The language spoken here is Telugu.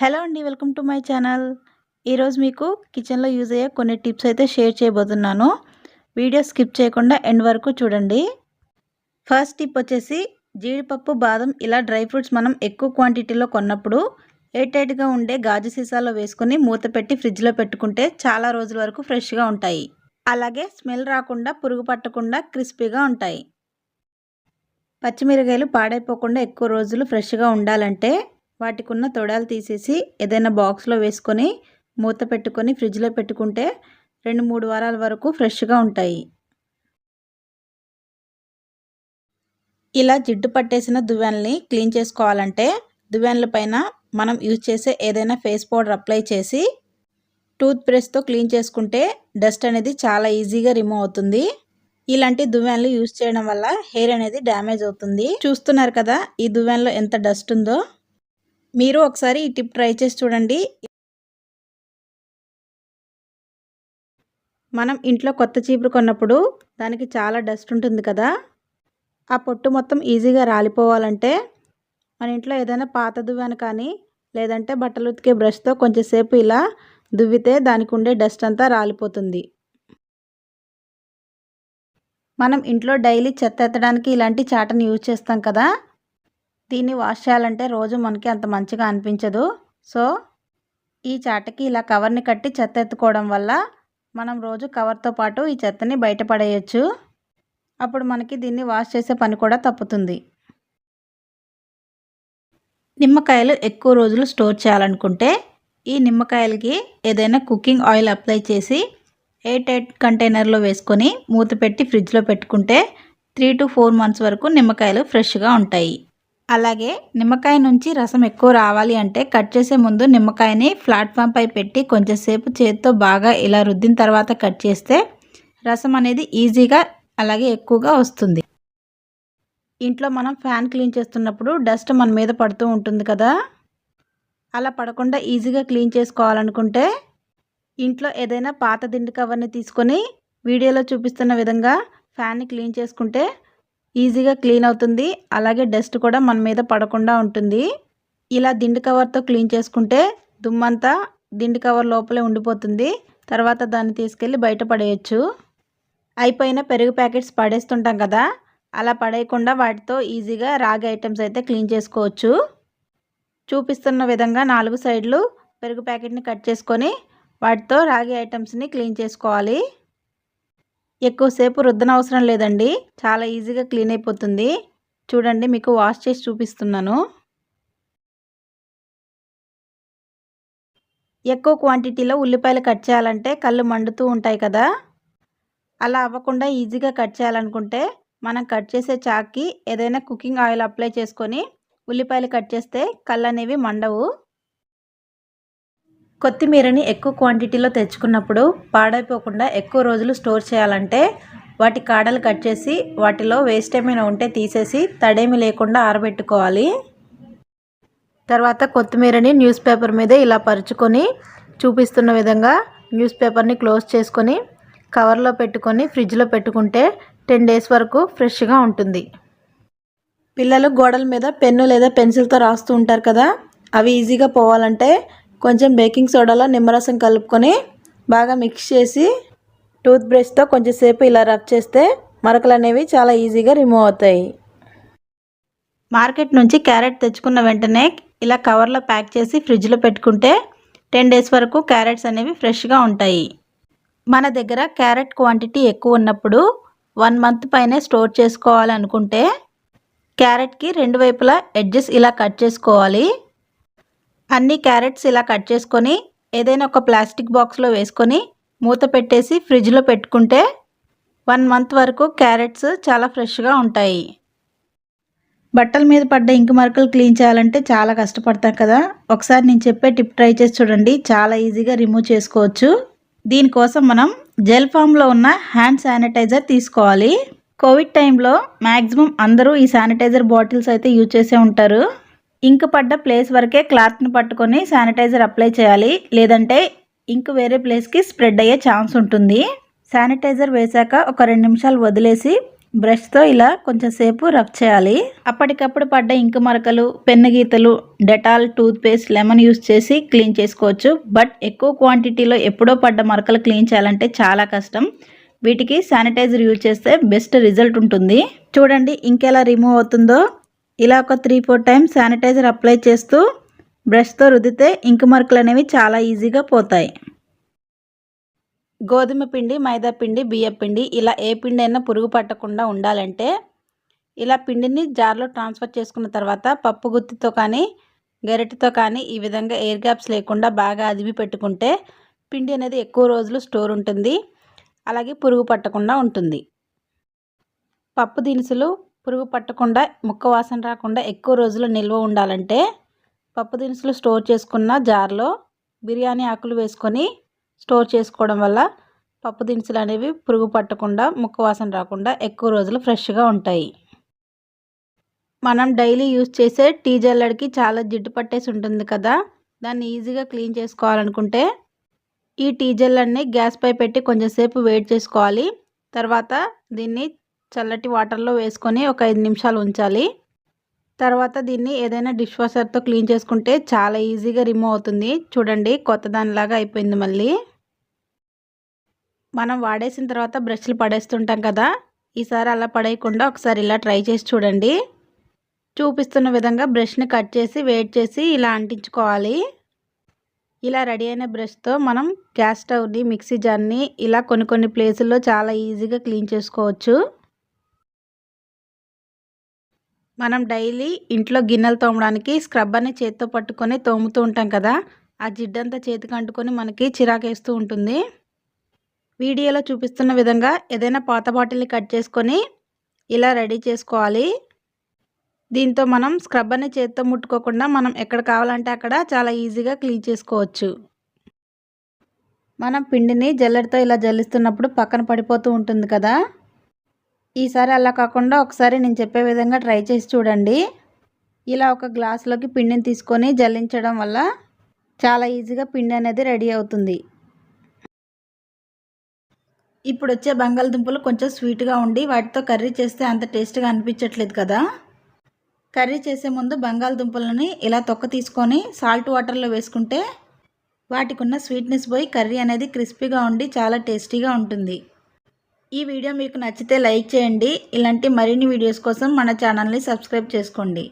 హలో అండి వెల్కమ్ టు మై ఛానల్. ఈరోజు మీకు కిచెన్లో యూజ్ అయ్యే కొన్ని టిప్స్ అయితే షేర్ చేయబోతున్నాను. వీడియో స్కిప్ చేయకుండా ఎండ్ వరకు చూడండి. ఫస్ట్ టిప్ వచ్చేసి జీడిపప్పు బాదం ఇలా డ్రై ఫ్రూట్స్ మనం ఎక్కువ క్వాంటిటీలో కొన్నప్పుడు ఎయిట్ ఎయిట్గా ఉండే గాజు సీసాలో వేసుకుని మూత పెట్టి ఫ్రిడ్జ్లో పెట్టుకుంటే చాలా రోజుల వరకు ఫ్రెష్గా ఉంటాయి. అలాగే స్మెల్ రాకుండా పురుగు పట్టకుండా క్రిస్పీగా ఉంటాయి. పచ్చిమిరకాయలు పాడైపోకుండా ఎక్కువ రోజులు ఫ్రెష్గా ఉండాలంటే వాటికి ఉన్న తొడాలు తీసేసి ఏదైనా బాక్స్లో వేసుకొని మూత పెట్టుకొని ఫ్రిడ్జ్లో పెట్టుకుంటే రెండు మూడు వారాల వరకు ఫ్రెష్గా ఉంటాయి. ఇలా జిడ్డు పట్టేసిన దువ్వెనల్ని క్లీన్ చేసుకోవాలంటే దువ్వెనల పైన మనం యూజ్ చేసే ఏదైనా ఫేస్ పౌడర్ అప్లై చేసి టూత్ బ్రష్తో క్లీన్ చేసుకుంటే డస్ట్ అనేది చాలా ఈజీగా రిమూవ్ అవుతుంది. ఇలాంటి దువ్వెనలు యూజ్ చేయడం వల్ల హెయిర్ అనేది డ్యామేజ్ అవుతుంది. చూస్తున్నారు కదా ఈ దువ్వెనలో ఎంత డస్ట్ ఉందో? మీరు ఒకసారి ఈ టిప్ ట్రై చేసి చూడండి. మనం ఇంట్లో కొత్త చీపురు కొన్నప్పుడు దానికి చాలా డస్ట్ ఉంటుంది కదా. ఆ పొట్టు మొత్తం ఈజీగా రాలిపోవాలంటే మన ఇంట్లో ఏదైనా పాత దువ్వాను కానీ లేదంటే బట్టలు ఉతికే బ్రష్తో కొంచెంసేపు ఇలా దువ్వితే దానికి ఉండే డస్ట్ అంతా రాలిపోతుంది. మనం ఇంట్లో డైలీ చెత్త ఎత్తడానికి ఇలాంటి చాటను యూజ్ చేస్తాం కదా. దీన్ని వాష్ చేయాలంటే రోజు మనకి అంత మంచిగా అనిపించదు. సో ఈ చాటకి ఇలా కవర్ని కట్టి చెత్త ఎత్తుకోవడం వల్ల మనం రోజు కవర్తో పాటు ఈ చెత్తని బయటపడేయచ్చు అప్పుడు మనకి దీన్ని వాష్ చేసే పని కూడా తప్పుతుంది. నిమ్మకాయలు ఎక్కువ రోజులు స్టోర్ చేయాలనుకుంటే ఈ నిమ్మకాయలకి ఏదైనా కుకింగ్ ఆయిల్ అప్లై చేసి ఎయిట్ ఎయిట్ కంటైనర్లో వేసుకొని మూత పెట్టి ఫ్రిడ్జ్లో పెట్టుకుంటే త్రీ టు ఫోర్ మంత్స్ వరకు నిమ్మకాయలు ఫ్రెష్గా ఉంటాయి. అలాగే నిమ్మకాయ నుంచి రసం ఎక్కువ రావాలి అంటే కట్ చేసే ముందు నిమ్మకాయని ప్లాట్ఫామ్ పై పెట్టి కొంచెంసేపు చేతితో బాగా ఇలా రుద్దిన తర్వాత కట్ చేస్తే రసం అనేది ఈజీగా అలాగే ఎక్కువగా వస్తుంది. ఇంట్లో మనం ఫ్యాన్ క్లీన్ చేస్తున్నప్పుడు డస్ట్ మన మీద పడుతూ ఉంటుంది కదా? అలా పడకుండా ఈజీగా క్లీన్ చేసుకోవాలనుకుంటే ఇంట్లో ఏదైనా పాత దిండు కవర్ని తీసుకొని వీడియోలో చూపిస్తున్న విధంగా ఫ్యాన్ని క్లీన్ చేసుకుంటే ఈజీగా క్లీన్ అవుతుంది. అలాగే డస్ట్ కూడా మన మీద పడకుండా ఉంటుంది. ఇలా దిండు కవర్తో క్లీన్ చేసుకుంటే దుమ్మంతా దిండు కవర్ లోపలే ఉండిపోతుంది. తర్వాత దాన్ని తీసుకెళ్ళి బయట పడేయచ్చు. అయిపోయిన పెరుగు ప్యాకెట్స్ పడేస్తుంటాం కదా అలా పడేయకుండా వాటితో ఈజీగా రాగి ఐటమ్స్ అయితే క్లీన్ చేసుకోవచ్చు. చూపిస్తున్న విధంగా నాలుగు సైడ్లు పెరుగు ప్యాకెట్ని కట్ చేసుకొని వాటితో రాగి ఐటమ్స్ని క్లీన్ చేసుకోవాలి. ఎక్కువసేపు రుద్దన అవసరం లేదండి. చాలా ఈజీగా క్లీన్ అయిపోతుంది. చూడండి మీకు వాష్ చేసి చూపిస్తున్నాను. ఎక్కువ క్వాంటిటీలో ఉల్లిపాయలు కట్ చేయాలంటే కళ్ళు మండుతూ ఉంటాయి కదా. అలా అవ్వకుండా ఈజీగా కట్ చేయాలనుకుంటే మనం కట్ చేసే చాక్కి ఏదైనా కుకింగ్ ఆయిల్ అప్లై చేసుకొని ఉల్లిపాయలు కట్ చేస్తే కళ్ళు అనేవి మండవు. కొత్తిమీరని ఎక్కువ క్వాంటిటీలో తెచ్చుకున్నప్పుడు పాడైపోకుండా ఎక్కువ రోజులు స్టోర్ చేయాలంటే వాటి కాడలు కట్ చేసి వాటిలో వేస్ట్ ఏమైనా ఉంటే తీసేసి తడేమి లేకుండా ఆరబెట్టుకోవాలి. తర్వాత కొత్తిమీరని న్యూస్ పేపర్ మీద ఇలా పరుచుకొని చూపిస్తున్న విధంగా న్యూస్ పేపర్ని క్లోజ్ చేసుకొని కవర్లో పెట్టుకొని ఫ్రిడ్జ్లో పెట్టుకుంటే టెన్ డేస్ వరకు ఫ్రెష్గా ఉంటుంది. పిల్లలు గోడల మీద పెన్ను లేదా పెన్సిల్తో రాస్తూ ఉంటారు కదా అవి ఈజీగా పోవాలంటే కొంచెం బేకింగ్ సోడాలో నిమ్మరసం కలుపుకొని బాగా మిక్స్ చేసి టూత్ బ్రష్తో కొంచెంసేపు ఇలా రబ్ చేస్తే మరకలు అనేవి చాలా ఈజీగా రిమూవ్ అవుతాయి. మార్కెట్ నుంచి క్యారెట్ తెచ్చుకున్న వెంటనే ఇలా కవర్లో ప్యాక్ చేసి ఫ్రిడ్జ్లో పెట్టుకుంటే టెన్ డేస్ వరకు క్యారెట్స్ అనేవి ఫ్రెష్గా ఉంటాయి. మన దగ్గర క్యారెట్ క్వాంటిటీ ఎక్కువ ఉన్నప్పుడు వన్ మంత్ పైనే స్టోర్ చేసుకోవాలనుకుంటే క్యారెట్కి రెండు వైపులా ఎడ్జెస్ ఇలా కట్ చేసుకోవాలి. అన్ని క్యారెట్స్ ఇలా కట్ చేసుకొని ఏదైనా ఒక ప్లాస్టిక్ బాక్స్లో వేసుకొని మూత పెట్టేసి ఫ్రిడ్జ్లో పెట్టుకుంటే వన్ మంత్ వరకు క్యారెట్స్ చాలా ఫ్రెష్గా ఉంటాయి. బట్టల మీద పడ్డ ఇంకు మరకలు క్లీన్ చేయాలంటే చాలా కష్టపడతాం కదా. ఒకసారి నేను చెప్పే టిప్ ట్రై చేసి చూడండి. చాలా ఈజీగా రిమూవ్ చేసుకోవచ్చు. దీనికోసం మనం జెల్ ఫామ్లో ఉన్న హ్యాండ్ శానిటైజర్ తీసుకోవాలి. కోవిడ్ టైంలో మ్యాక్సిమం అందరూ ఈ శానిటైజర్ బాటిల్స్ అయితే యూజ్ చేసే ఉంటారు. ఇంక్ పడ్డ ప్లేస్ వరకే క్లాత్ని పట్టుకొని శానిటైజర్ అప్లై చేయాలి. లేదంటే ఇంక్ వేరే ప్లేస్కి స్ప్రెడ్ అయ్యే ఛాన్స్ ఉంటుంది. శానిటైజర్ వేశాక ఒక రెండు నిమిషాలు వదిలేసి బ్రష్తో ఇలా కొంచెం సేపు రబ్ చేయాలి. అప్పటికప్పుడు పడ్డ ఇంకు మరకలు పెన్ను గీతలు Dettol toothpaste lemon use చేసి క్లీన్ చేసుకోవచ్చు. బట్ ఎక్కువ క్వాంటిటీలో ఎప్పుడో పడ్డ మరకలు క్లీన్ చేయాలంటే చాలా కష్టం. వీటికి శానిటైజర్ యూజ్ చేస్తే బెస్ట్ రిజల్ట్ ఉంటుంది. చూడండి ఇంకెలా రిమూవ్ అవుతుందో. ఇలా ఒక three four times sanitiser apply చేస్తూ బ్రష్తో రుద్దితే ఇంకు మరకలు అనేవి చాలా ఈజీగా పోతాయి. గోధుమ పిండి మైదా పిండి బియ్యం పిండి ఇలా ఏ పిండి అయినా పురుగు పట్టకుండా ఉండాలంటే ఇలా పిండిని జార్లో ట్రాన్స్ఫర్ చేసుకున్న తర్వాత పప్పు గుత్తితో కానీ గరిటెతో కానీ ఈ విధంగా ఎయిర్ గ్యాప్స్ లేకుండా బాగా అదిమి పెట్టుకుంటే పిండి అనేది ఎక్కువ రోజులు స్టోర్ ఉంటుంది. అలాగే పురుగు పట్టకుండా ఉంటుంది. పప్పు దినుసులు పురుగు పట్టకుండా ముక్క వాసన రాకుండా ఎక్కువ రోజులు నిల్వ ఉండాలంటే పప్పు దినుసులు స్టోర్ చేసుకున్న జార్లో బిర్యానీ ఆకులు వేసుకొని స్టోర్ చేసుకోవడం వల్ల పప్పు దినుసులు అనేవి పురుగు పట్టకుండా ముక్క వాసన రాకుండా ఎక్కువ రోజులు ఫ్రెష్గా ఉంటాయి. మనం డైలీ యూజ్ చేసే టీ జల్లడికి చాలా జిడ్డు పట్టేసి ఉంటుంది కదా దాన్ని ఈజీగా క్లీన్ చేసుకోవాలనుకుంటే ఈ టీ జల్లడిని గ్యాస్పై పెట్టి కొంచెంసేపు వేడి చేసుకోవాలి. తర్వాత దీన్ని చల్లటి వాటర్లో వేసుకొని ఒక ఐదు నిమిషాలు ఉంచాలి. తర్వాత దీన్ని ఏదైనా డిష్ వాషర్తో క్లీన్ చేసుకుంటే చాలా ఈజీగా రిమూవ్ అవుతుంది. చూడండి కొత్త దానిలాగా అయిపోయింది మళ్ళీ. మనం వాడేసిన తర్వాత బ్రష్లు పడేస్తుంటాం కదా ఈసారి అలా పడేయకుండా ఒకసారి ఇలా ట్రై చేసి చూడండి. చూపిస్తున్న విధంగా బ్రష్ని కట్ చేసి వెయిట్ చేసి ఇలా అంటించుకోవాలి. ఇలా రెడీ అయిన బ్రష్తో మనం గ్యాస్ స్టవ్ని మిక్సీ జార్ని ఇలా కొన్ని కొన్ని ప్లేసుల్లో చాలా ఈజీగా క్లీన్ చేసుకోవచ్చు. మనం డైలీ ఇంట్లో గిన్నెలు తోమడానికి స్క్రబ్బర్ని చేతితో పట్టుకొని తోముతూ ఉంటాం కదా ఆ జిడ్డంతా చేతికి అంటుకొని మనకి చిరాకేస్తూ ఉంటుంది. వీడియోలో చూపిస్తున్న విధంగా ఏదైనా పాత బాటిల్ని కట్ చేసుకొని ఇలా రెడీ చేసుకోవాలి. దీంతో మనం స్క్రబ్బర్ని చేతితో ముట్టుకోకుండా మనం ఎక్కడ కావాలంటే అక్కడ చాలా ఈజీగా క్లీన్ చేసుకోవచ్చు. మనం పిండిని జల్లెడతో ఇలా జల్లిస్తున్నప్పుడు పక్కన పడిపోతూ ఉంటుంది కదా ఈసారి అలా కాకుండా ఒకసారి నేను చెప్పే విధంగా ట్రై చేసి చూడండి. ఇలా ఒక గ్లాస్లోకి పిండిని తీసుకొని జల్లించడం వల్ల చాలా ఈజీగా పిండి అనేది రెడీ అవుతుంది. ఇప్పుడు వచ్చే బంగాళదుంపలు కొంచెం స్వీట్గా ఉండి వాటితో కర్రీ చేస్తే అంత టేస్ట్గా అనిపించట్లేదు కదా. కర్రీ చేసే ముందు బంగాళదుంపలని ఇలా తొక్క తీసుకొని సాల్ట్ వాటర్లో వేసుకుంటే వాటికి ఉన్న స్వీట్నెస్ పోయి కర్రీ అనేది క్రిస్పీగా ఉండి చాలా టేస్టీగా ఉంటుంది. ఈ వీడియో మీకు నచ్చితే లైక్ చేయండి. ఇలాంటి మరిన్ని వీడియోస్ కోసం మన ఛానల్ని సబ్స్క్రైబ్ చేసుకోండి.